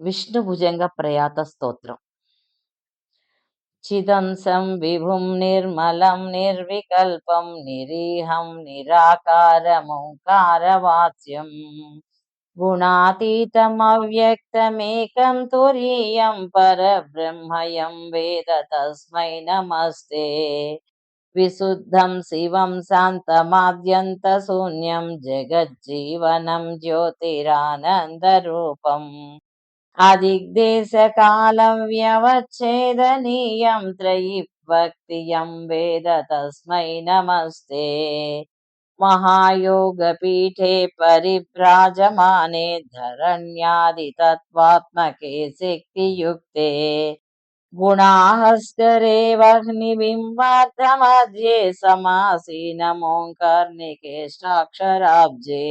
విష్ణుభుజంగ ప్రయాత స్తోత్రం. చిదంశం విభుం నిర్మలం నిర్వికల్పం నిరీహం నిరాకారమోంకారవాచ్యం. గుణాతీతమవ్యక్తమేకం తురీయం పరబ్రహ్మయం వేద తస్మై నమస్తే. విశుద్ధం శివం శాంతమాద్యంతశూన్యం జగజ్జీవనం జ్యోతిరానందరూపం. अदिग्देशकालं व्यवच्छेदनीयं त्रयीभक्तियं वेद तस्मै नमस्ते। महायोगपीठे परिभ्राजमाने धरण्यादितत्त्वात्मके शक्तियुक्ते गुणाहस्करे वह्निबिम्बार्थमध्ये समासीनमोङ्कर्णिके साक्षराब्जे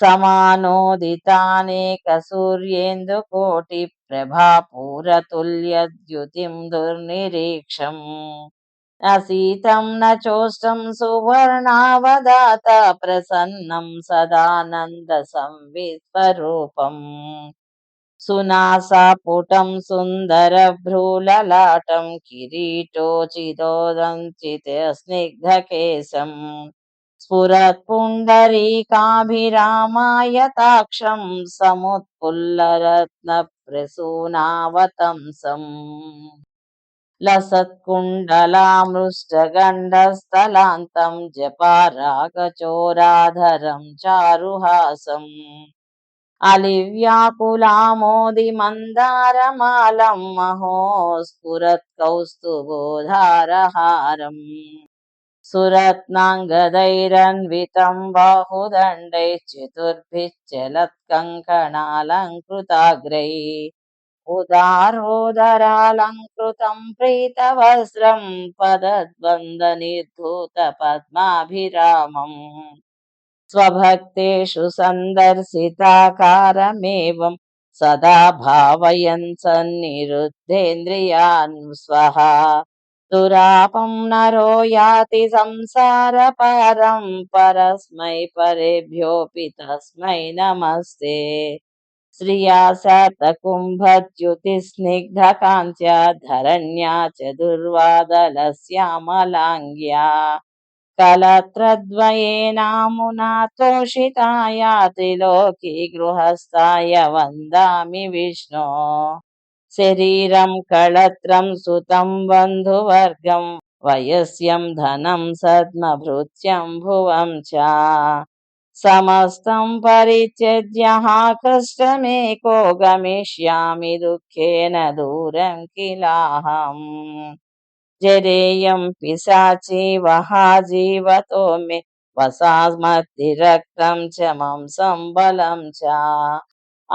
సమానోదితానేక సూర్యేందు కోటి ప్రభాపూరతుల్యద్యుతిం దుర్నిరీక్షం. సీతం నోష్టం సువర్ణావదాత ప్రసన్నం సదానంద సంవిస్వరూపం సునాసాపుటం సుందరభ్రూలలాటం కిరీటోచిదోదంచిత స్నిగ్ధకేశం. स्फुरत्पुण्डरीकाभिरामायताक्षं समुत्फुल्लरत्नप्रसूनावतंसम् लसत्कुण्डलामृष्टगण्डस्थलान्तं जपारागचोराधरं चारुहासम् अलिव्याकुलामोदिमन्दारमालं महो स्फुरत्कौस्तुभोधारहारम् सुरत्नाङ्गदैरन्वितं बाहुदण्डैश्चतुर्भिश्चलत्कङ्कणालङ्कृताग्रैः उदारोदरालङ्कृतं प्रीतवस्त्रं पदद्वन्द्वनिर्धूतपद्माभिरामम् स्वभक्तेषु सन्दर्शिताकारमेवं सदा भावयन् सन्निरुद्धेन्द्रियान् स्वः दुरापं नरो याति संसारपारं परस्मै परेभ्योऽपि तस्मै नमस्ते। श्रिया शतकुम्भच्युतिस्निग्धकान्त्या धरण्या च दुर्वादलश्यामलाङ्ग्या कलत्रद्वयेनामुना तोषिताया त्रिलोकी गृहस्थाय वन्दामि विष्णो शरीरं कळत्रं सुतं बन्धुवर्गं, वयस्यं धनं सद्मभृत्यं भुवं च। समस्तं परित्यज्यः कष्टमेको गमिष्यामि दुःखेन दूरं किलाहम् जरेयं पिशाची वहा जीवतो मे वसामतिरक्तं च मांसं बलं च।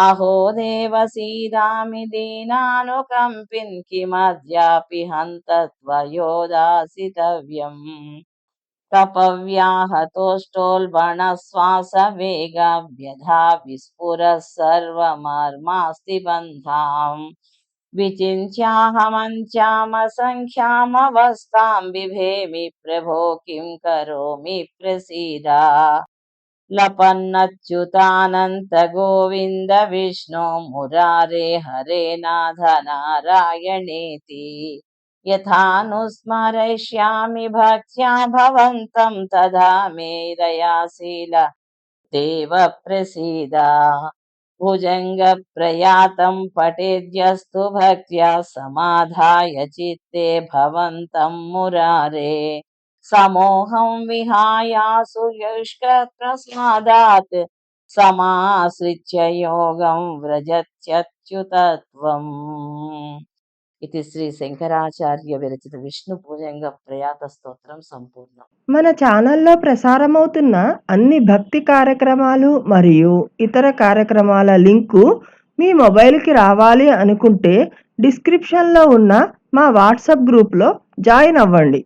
అహో దేవ సీదామి దీనానుకంపిన్ కిమద్యాపి హంతత్వయోదాసితవ్యం कपव्याहतोष्टोल्बणश्वासवेगाभ्यधा विस्फुरः सर्वमर्मास्ति बन्धाम्। विचिन्त्याहमञ्चामसङ्ख्यामवस्थाम् बिभेमि प्रभो किं करोमि प्रसीदा। लपन्नच्युतानन्त गोविन्द विष्णो मुरारे हरे नाथ नारायणेति यथानुस्मरयिष्यामि भक्त्या भवन्तं तदा मे दयाशील देव प्रसीद भुजङ्गप्रयातं पठेद्यस्तु भक्त्या समाधाय चित्ते भवन्तं मुरारे సమోహం విహాయాసు సమాశ్రిత్య యోగం వ్రజత్యచ్యుతత్వం. ఇది శ్రీ శంకరాచార్య విరచిత విష్ణు పూజంగ ప్రయాత స్తోత్రం సంపూర్ణం. మన ఛానల్లో ప్రసారమవుతున్న అన్ని భక్తి కార్యక్రమాలు మరియు ఇతర కార్యక్రమాల లింకు మీ మొబైల్కి రావాలి అనుకుంటే డిస్క్రిప్షన్లో ఉన్న మా వాట్సాప్ గ్రూప్లో జాయిన్ అవ్వండి.